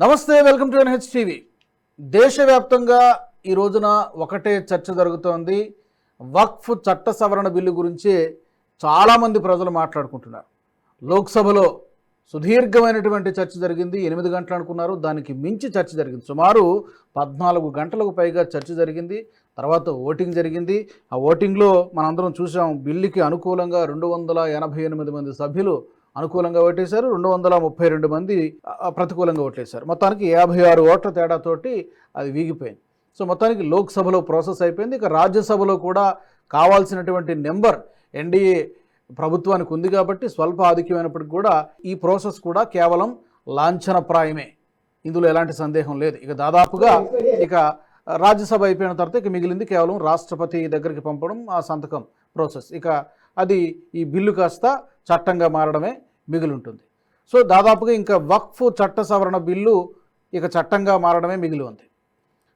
నమస్తే welcome to NH TV దేశవ్యాప్తంగా ఈ రోజున ఒకటే చర్చ జరుగుతోంది. వక్ఫ్ చట్ట సవరణ బిల్లు గురించి చాలామంది ప్రజలు మాట్లాడుకుంటున్నారు. లోక్సభలో సుదీర్ఘమైనటువంటి చర్చ జరిగింది. ఎనిమిది గంటలు అనుకున్నారు. దానికి మించి చర్చ జరిగింది. సుమారు పద్నాలుగు గంటలకు పైగా చర్చ జరిగింది. తర్వాత ఓటింగ్ జరిగింది. ఆ ఓటింగ్లో మనందరం చూసాం బిల్లుకి అనుకూలంగా రెండు వందల ఎనభై ఎనిమిది మంది సభ్యులు అనుకూలంగా ఓటేశారు. రెండు వందల ముప్పై రెండు మంది ప్రతికూలంగా ఓట్లేశారు మొత్తానికి యాభై ఆరు ఓట్ల తేడాతోటి అది వీగిపోయింది. సో మొత్తానికి లోక్సభలో ప్రాసెస్ అయిపోయింది. ఇక రాజ్యసభలో కూడా కావాల్సినటువంటి నెంబర్ ఎన్డీఏ ప్రభుత్వానికి ఉంది కాబట్టి స్వల్ప ఆధిక్యమైనప్పటికీ కూడా ఈ ప్రాసెస్ కూడా కేవలం లాంఛనప్రాయమే. ఇందులో ఎలాంటి సందేహం లేదు. ఇక దాదాపుగా ఇక రాజ్యసభ అయిపోయిన తర్వాత ఇక మిగిలింది కేవలం రాష్ట్రపతి దగ్గరికి పంపడం ఆ సంతకం ప్రాసెస్. ఇక అది ఈ బిల్లు కాస్త చట్టంగా మారడమే. మిగిలి ఉంటుంది సో దాదాపుగా ఇంకా వక్ఫ్ చట్ట సవరణ బిల్లు ఇక చట్టంగా మారడమే మిగిలి ఉంది.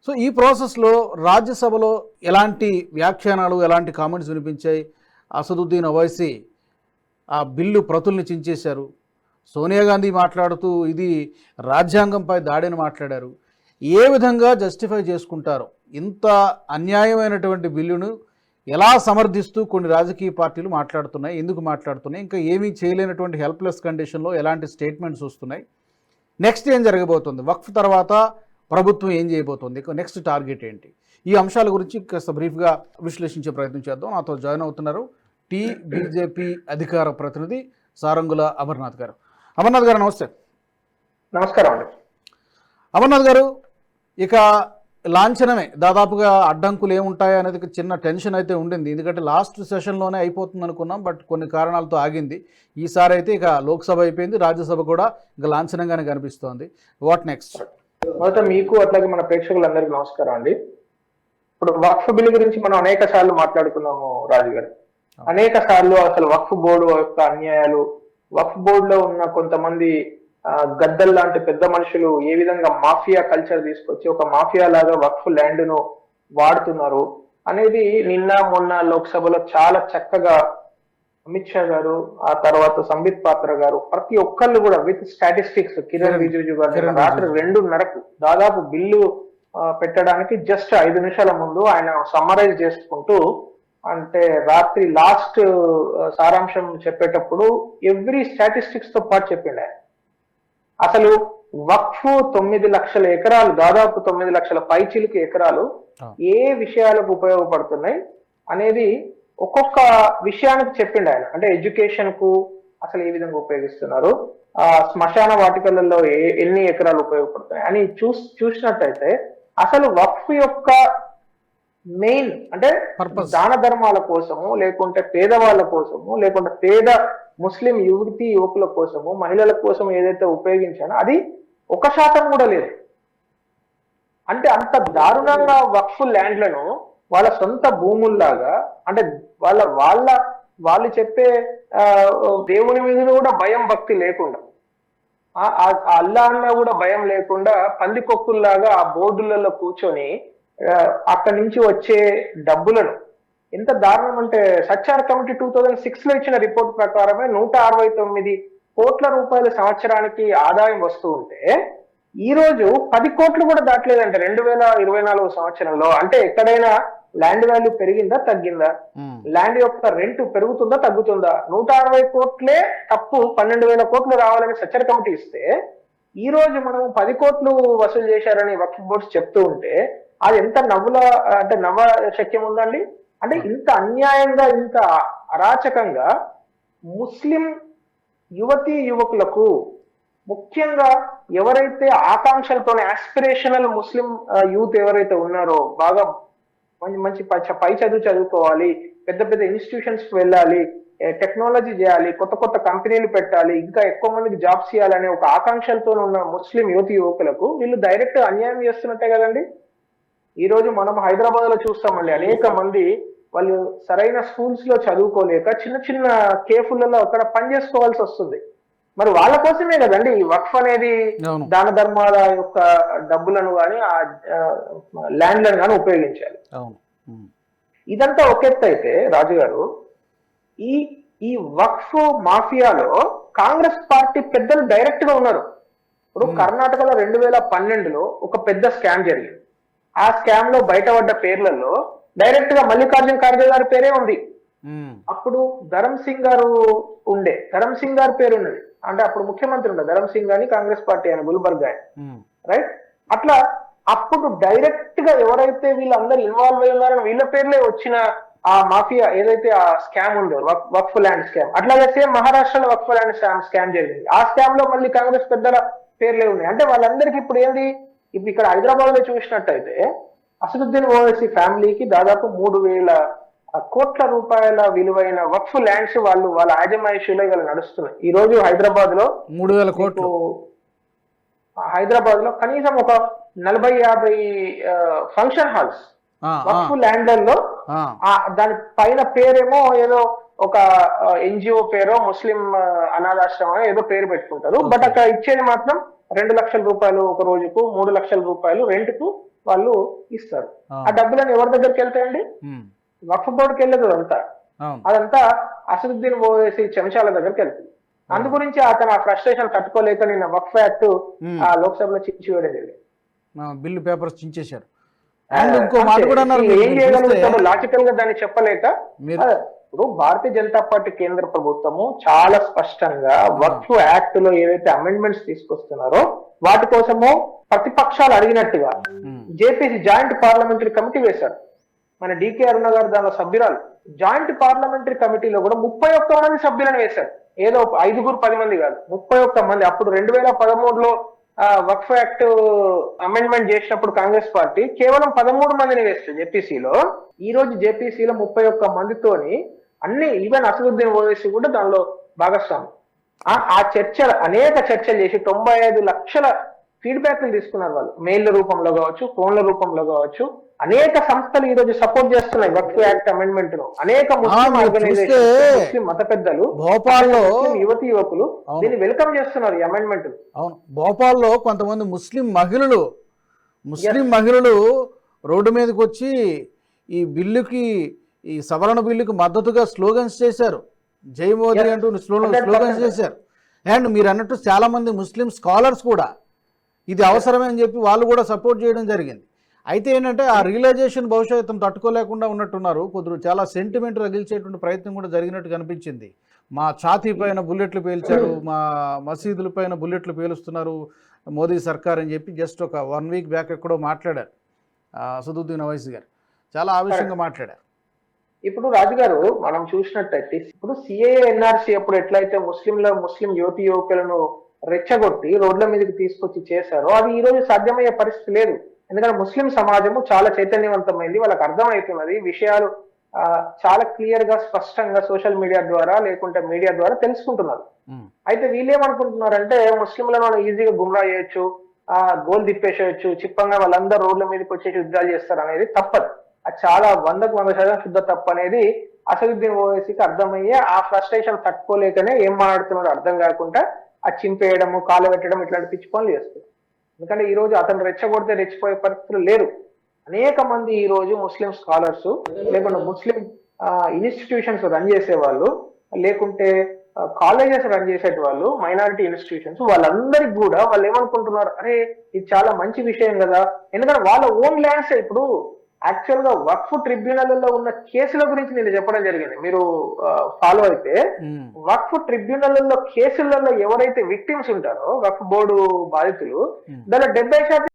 సో ఈ ప్రాసెస్లో రాజ్యసభలో ఎలాంటి వ్యాఖ్యానాలు ఎలాంటి కామెంట్స్ వినిపించాయి? అసదుద్దీన్ ఓవైసీ ఆ బిల్లు ప్రతుల్ని చించేశారు. సోనియా గాంధీ మాట్లాడుతూ ఇది రాజ్యాంగంపై దాడిని మాట్లాడారు. ఏ విధంగా జస్టిఫై చేసుకుంటారో ఇంత అన్యాయమైనటువంటి బిల్లును ఎలా సమర్థిస్తూ కొన్ని రాజకీయ పార్టీలు మాట్లాడుతున్నాయి ఎందుకు మాట్లాడుతున్నాయి ఇంకా ఏమీ చేయలేనటువంటి హెల్ప్లెస్ కండిషన్లో ఎలాంటి స్టేట్మెంట్స్ వస్తున్నాయి. నెక్స్ట్ ఏం జరగబోతుంది? వక్ఫ్ తర్వాత ప్రభుత్వం ఏం చేయబోతోంది? ఇక నెక్స్ట్ టార్గెట్ ఏంటి? ఈ అంశాల గురించి కాస్త బ్రీఫ్గా విశ్లేషించే ప్రయత్నం చేద్దాం. నాతో జాయిన్ అవుతున్నారు టీ బీజేపీ అధికార ప్రతినిధి సారంగుల అమర్నాథ్ గారు. అమర్నాథ్ గారు నమస్తే. నమస్కారం అండి. అమర్నాథ్ గారు ఇక లాంఛనమే. దాదాపుగా అడ్డంకులు ఏముంటాయి అనేది చిన్న టెన్షన్ అయితే ఉండింది. ఎందుకంటే లాస్ట్ సెషన్లోనే అయిపోతుంది అనుకున్నాం. బట్ కొన్ని కారణాలతో ఆగింది. ఈసారి అయితే ఇక లోక్సభ అయిపోయింది. రాజ్యసభ కూడా ఇక లాంఛనంగానే కనిపిస్తోంది. What next? మొదట మీకు అట్లాగే మన ప్రేక్షకులందరికీ నమస్కారం అండి. ఇప్పుడు వక్ఫ్ బిల్ గురించి మనం అనేక సార్లు మాట్లాడుకున్నాము రాజు గారు. అనేక సార్లు అసలు వక్ఫ్ బోర్డు యొక్క అన్యాయాలు వక్ఫ్ బోర్డులో ఉన్న కొంతమంది గద్దల్ లాంటి పెద్ద మనుషులు ఏ విధంగా మాఫియా కల్చర్ తీసుకొచ్చి ఒక మాఫియా లాగా వక్ఫ్ ల్యాండ్ను వాడుతున్నారు అనేది నిన్న మొన్న లోక్సభలో చాలా చక్కగా అమిత్ షా గారు ఆ తర్వాత సంబిత్ పాత్ర గారు ప్రతి ఒక్కళ్ళు కూడా విత్ స్టాటిస్టిక్స్ కిరణ్ రిజిజు గారు రాత్రి రిజిజు. రెండున్నరకు దాదాపు బిల్లు పెట్టడానికి జస్ట్ ఐదు నిమిషాల ముందు ఆయన సమ్మరైజ్ చేసుకుంటూ అంటే రాత్రి లాస్ట్ సారాంశం చెప్పేటప్పుడు ఎవ్రీ స్టాటిస్టిక్స్తో పాటు చెప్పిండు ఆయన అసలు వక్ఫ్ తొమ్మిది లక్షల ఎకరాలు దాదాపు తొమ్మిది లక్షల పైచిలుకు ఎకరాలు. ఏ విషయాలకు ఉపయోగపడుతున్నాయి అనేది ఒక్కొక్క విషయానికి చెప్పిండు ఆయన అంటే ఎడ్యుకేషన్కు అసలు ఏ విధంగా ఉపయోగిస్తున్నారు ఆ శ్మశాన వాటికలలో ఏ- ఎన్ని ఎకరాలు ఉపయోగపడుతున్నాయి అని చూస్ చూసినట్టయితే అసలు వక్ఫ్ యొక్క మెయిన్ అంటే. దాన ధర్మాల కోసము లేకుంటే పేదవాళ్ళ కోసము లేకుంటే పేద ముస్లిం యువతి యువకుల కోసము మహిళల కోసం ఏదైతే ఉపయోగించానో అది ఒక శాతం కూడా లేదు. అంటే అంత దారుణంగా వక్ఫ్ ల్యాండ్లను వాళ్ళ సొంత భూముల్లాగా అంటే వాళ్ళ వాళ్ళ వాళ్ళు చెప్పే దేవుని మీద కూడా భయం భక్తి లేకుండా అల్లా అన్న కూడా భయం లేకుండా పందికొక్కుల్లాగా ఆ బోర్డులలో కూర్చొని అక్కడి నుంచి వచ్చే డబ్బులను ఎంత దారుణం అంటే సచ్చార్ కమిటీ టూ థౌజండ్ సిక్స్లో ఇచ్చిన రిపోర్ట్ ప్రకారమే నూట అరవై తొమ్మిది కోట్ల రూపాయల సంవత్సరానికి ఆదాయం వస్తూ ఉంటే ఈ రోజు పది కోట్లు కూడా దాటలేదంటే రెండు వేల ఇరవై నాలుగు సంవత్సరంలో అంటే ఎక్కడైనా ల్యాండ్ వాల్యూ పెరిగిందా తగ్గిందా? ల్యాండ్ యొక్క రెంట్ పెరుగుతుందా తగ్గుతుందా? నూట అరవై కోట్లే తప్పు పన్నెండు వేల కోట్లు రావాలని సచ్చర్ కమిటీ ఇస్తే ఈ రోజు మనం పది కోట్లు వసూలు చేశారని వక్ఫ్ బోర్డ్స్ చెప్తూ ఉంటే అది ఎంత నవ్వుల అంటే నవ్వ శక్యం ఉందండి? అంటే ఇంత అన్యాయంగా ఇంత అరాచకంగా ముస్లిం యువతి యువకులకు ముఖ్యంగా ఎవరైతే ఆకాంక్షలతోనే ఆస్పిరేషనల్ ముస్లిం యూత్ ఎవరైతే ఉన్నారో బాగా మంచి మంచి పై- పై చదువు చదువుకోవాలి పెద్ద పెద్ద ఇన్స్టిట్యూషన్స్కి వెళ్ళాలి టెక్నాలజీ చేయాలి కొత్త కొత్త కంపెనీలు పెట్టాలి ఇంకా ఎక్కువ మందికి జాబ్స్ చేయాలనే ఒక ఆకాంక్షలతో ఉన్న ముస్లిం యువతి యువకులకు వీళ్ళు డైరెక్ట్ అన్యాయం చేస్తున్నట్టే కదండి? ఈ రోజు మనం హైదరాబాద్లో చూస్తామండి అనేక మంది వాళ్ళు సరైన స్కూల్స్లో చదువుకోలేక చిన్న చిన్న కేఫులలో అక్కడ పని చేసుకోవాల్సి వస్తుంది. మరి వాళ్ళ కోసమే కదండి ఈ వక్ఫ్ అనేది దాన ధర్మాల యొక్క డబ్బులను కానీ ఆ ల్యాండ్లను కానీ ఉపయోగించాలి. ఇదంతా ఒక ఎత్తు అయితే రాజుగారు ఈ ఈ వక్ఫ్ మాఫియాలో కాంగ్రెస్ పార్టీ పెద్దలు డైరెక్ట్గా ఉన్నారు. ఇప్పుడు కర్ణాటకలో రెండు వేల పన్నెండులో ఒక పెద్ద స్కామ్ జరిగింది. ఆ స్కామ్లో బయటపడ్డ పేర్లలో డైరెక్ట్గా మల్లికార్జున ఖర్గే గారి పేరే ఉంది. అప్పుడు ధరమ్ సింగ్ గారు ఉండే. ధరమ్ సింగ్ గారి పేరు ఉన్నది. అంటే అప్పుడు ముఖ్యమంత్రి ఉండే. ధరమ్ సింగ్ అని కాంగ్రెస్ పార్టీ ఆయన గుల్బర్గ్ ఆయన రైట్? అట్లా అప్పుడు డైరెక్ట్గా ఎవరైతే వీళ్ళందరూ ఇన్వాల్వ్ అయి ఉన్నారో వీళ్ళ పేర్లే వచ్చిన ఆ మాఫియా ఏదైతే ఆ స్కామ్ ఉందో వక్- వక్ఫ్ ల్యాండ్ స్కామ్. అట్లాగే సేమ్ మహారాష్ట్రలో వక్ఫ్ ల్యాండ్ స్కామ్ స్కామ్ జరిగింది. ఆ స్కామ్లో మళ్ళీ కాంగ్రెస్ పెద్దల పేర్లే ఉన్నాయి. అంటే వాళ్ళందరికీ ఇప్పుడు ఏంది? ఇప్పుడు ఇక్కడ హైదరాబాద్లో చూసినట్టయితే అసదుద్దీన్ ఓవైసీ ఫ్యామిలీకి దాదాపు మూడు వేల కోట్ల రూపాయల విలువైన వక్ఫ్ ల్యాండ్స్ వాళ్ళు వాళ్ళ ఆజమాయిషీలో ఇవాళ నడుస్తున్నాయి. ఈ రోజు హైదరాబాద్లో మూడు వేల కోట్లు. హైదరాబాద్లో కనీసం ఒక నలభై యాభై ఫంక్షన్ హాల్స్ వక్ఫ్ ల్యాండ్లలో దాని పైన పేరేమో ఏదో ఒక ఎన్జిఓ పేరో ముస్లిం అనాథాశ్రమం ఏదో పేరు పెట్టుకుంటారు. బట్ అక్కడ ఇచ్చేది మాత్రం రెండు లక్షల రూపాయలు ఒక రోజుకు మూడు లక్షల రూపాయలు రెంట్కు వాళ్ళు ఇస్తారు. ఆ, డబ్బులను ఎవరి దగ్గరికి వెళ్తాయండి? వక్ఫ్ బోర్డుకి వెళ్ళదు అదంతా. అదంతా అసదుద్దీన్ ఓవేసి చెంచాల దగ్గరికి వెళ్తుంది. అందు గురించి అతను ఆ ఫ్రస్ట్రేషన్ తట్టుకోలేక నిన్న వక్ఫ్ యాక్ట్ ఆ లోక్సభలో చించి వేయడం జరిగింది బిల్లు పేపర్స్ చించేశారు. ఏం చూస్తే చేయగలుగుతాడు లాజికల్గా దాన్ని చెప్పలేక ఇప్పుడు భారతీయ జనతా పార్టీ కేంద్ర ప్రభుత్వము చాలా స్పష్టంగా వక్ఫ్ యాక్ట్లో ఏవైతే అమెండ్మెంట్స్ తీసుకొస్తున్నారో వాటి కోసము ప్రతిపక్షాలు అడిగినట్టుగా జేపీసీ జాయింట్ పార్లమెంటరీ కమిటీ వేశారు. మన డికే అరుణ గారు దానిలో సభ్యురాలు. జాయింట్ పార్లమెంటరీ కమిటీలో కూడా ముప్పై ఒక్క మంది సభ్యులను వేశారు. ఏదో ఐదుగురు పది మంది కాదు ముప్పై ఒక్క మంది. అప్పుడు రెండు వేల పదమూడులో వక్ఫ్ యాక్ట్ అమెండ్మెంట్ చేసినప్పుడు కాంగ్రెస్ పార్టీ కేవలం పదమూడు మందిని వేస్తుంది జేపీసీలో. ఈ రోజు జేపీసీలో ముప్పై ఒక్క మందితోని అన్ని ఈవెన్ అసదుద్దీన్ ఓవైసీ కూడా దానిలో భాగస్వామి. ఆ చర్చలు అనేక చర్చలు చేసి తొంభై ఐదు లక్షల ఫీడ్బ్యాక్లు తీసుకున్నారు వాళ్ళు. మెయిల్ రూపంలో కావచ్చు ఫోన్ల రూపంలో కావచ్చు. అనేక సంస్థలు ఈ రోజు సపోర్ట్ చేస్తున్నాయి వక్ఫ్ యాక్ట్ అమెండ్మెంట్ను అనేక ముస్లిం ఆర్గనైజేషన్ ముస్లిం మత పెద్దలు భోపాల్లో యువతి యువకులు. దీన్ని వెల్కమ్ చేస్తున్నారు ఈ అమెండ్మెంట్. అవును. భోపాల్లో కొంతమంది ముస్లిం మహిళలు ముస్లిం మహిళలు రోడ్డు మీదకి వచ్చి ఈ బిల్లుకి ఈ సవరణ బిల్లుకి మద్దతుగా స్లోగన్స్ చేశారు. జై మోదీ. అంటూ స్లోగన్ 100%. స్లోగన్స్ చేశారు. అండ్ మీరు అన్నట్టు చాలా మంది ముస్లిం స్కాలర్స్ కూడా ఇది అవసరమే అని చెప్పి వాళ్ళు కూడా సపోర్ట్ చేయడం జరిగింది. అయితే ఏంటంటే ఆ రియలైజేషన్ బహుశా ఇతను తట్టుకోలేకుండా ఉన్నట్టున్నారు. కొద్దిగా చాలా సెంటిమెంట్ రగిల్చేటువంటి ప్రయత్నం కూడా జరిగినట్టు కనిపించింది. మా ఛాతీ పైన బుల్లెట్లు పేల్చారు మా మసీదుల పైన బుల్లెట్లు పేలుస్తున్నారు మోదీ సర్కార్ అని చెప్పి జస్ట్ ఒక వన్ వీక్ బ్యాక్ ఎక్కడో మాట్లాడారు. అసదుద్దీన్ అవైసీ గారు. చాలా ఆవేశంగా మాట్లాడారు. ఇప్పుడు రాజుగారు మనం చూసినట్టయితే ఇప్పుడు సిఏఏ ఎన్ఆర్సీ అప్పుడు ఎట్లయితే ముస్లింల ముస్లిం యువతి యువకులను రెచ్చగొట్టి రోడ్ల మీదకి తీసుకొచ్చి చేశారో అది ఈ రోజు సాధ్యమయ్యే పరిస్థితి లేదు. ఎందుకంటే ముస్లిం సమాజము చాలా చైతన్యవంతమైంది వాళ్ళకి అర్థమవుతున్నది విషయాలు చాలా క్లియర్గా స్పష్టంగా సోషల్ మీడియా ద్వారా లేకుంటే మీడియా ద్వారా తెలుసుకుంటున్నారు. అయితే వీళ్ళేమనుకుంటున్నారంటే ముస్లింలను మనం ఈజీగా గుమ్రా చేయొచ్చు ఆ గోల్ తిప్పేసేయచ్చు చిప్పంగా వాళ్ళందరూ రోడ్ల మీదకి వచ్చేసి యుద్ధాలు చేస్తారు అనేది తప్పదు. అది చాలా వందకు వంద శాతం శుద్ధ తప్పు అనేది అసదుద్దీన్ ఓవైసీకి అర్థమయ్యే ఆ ఫ్రస్ట్రేషన్ తట్టుకోలేకనే ఏం మాట్లాడుతున్నాడో అర్థం కాకుండా ఆ చింపేయడము కాలు పెట్టడం ఇట్లాంటి పిచ్చి పనులు చేస్తారు ఎందుకంటే ఈ రోజు అతను రెచ్చగొడితే రెచ్చిపోయే పరిస్థితులు లేరు. అనేక మంది ఈ రోజు ముస్లిం స్కాలర్స్ లేకుంటే ముస్లిం ఇన్స్టిట్యూషన్స్ రన్ చేసే వాళ్ళు లేకుంటే కాలేజెస్ రన్ చేసేటి వాళ్ళు మైనారిటీ ఇన్స్టిట్యూషన్స్ వాళ్ళందరికి కూడా వాళ్ళు ఏమనుకుంటున్నారు అరే ఇది చాలా మంచి విషయం కదా. ఎందుకంటే వాళ్ళ ఓన్ ల్యాండ్స్ ఇప్పుడు యాక్చువల్గా వక్ఫ్ ట్రిబ్యునల్లో ఉన్న కేసుల గురించి నేను చెప్పడం జరిగింది మీరు ఫాలో అయితే వక్ఫ్ ట్రిబ్యునల్లో కేసులలో ఎవరైతే విక్టిమ్స్ ఉంటారో వక్ఫ్ బోర్డు బాధితులు. దానిలో డెబ్బై శాతం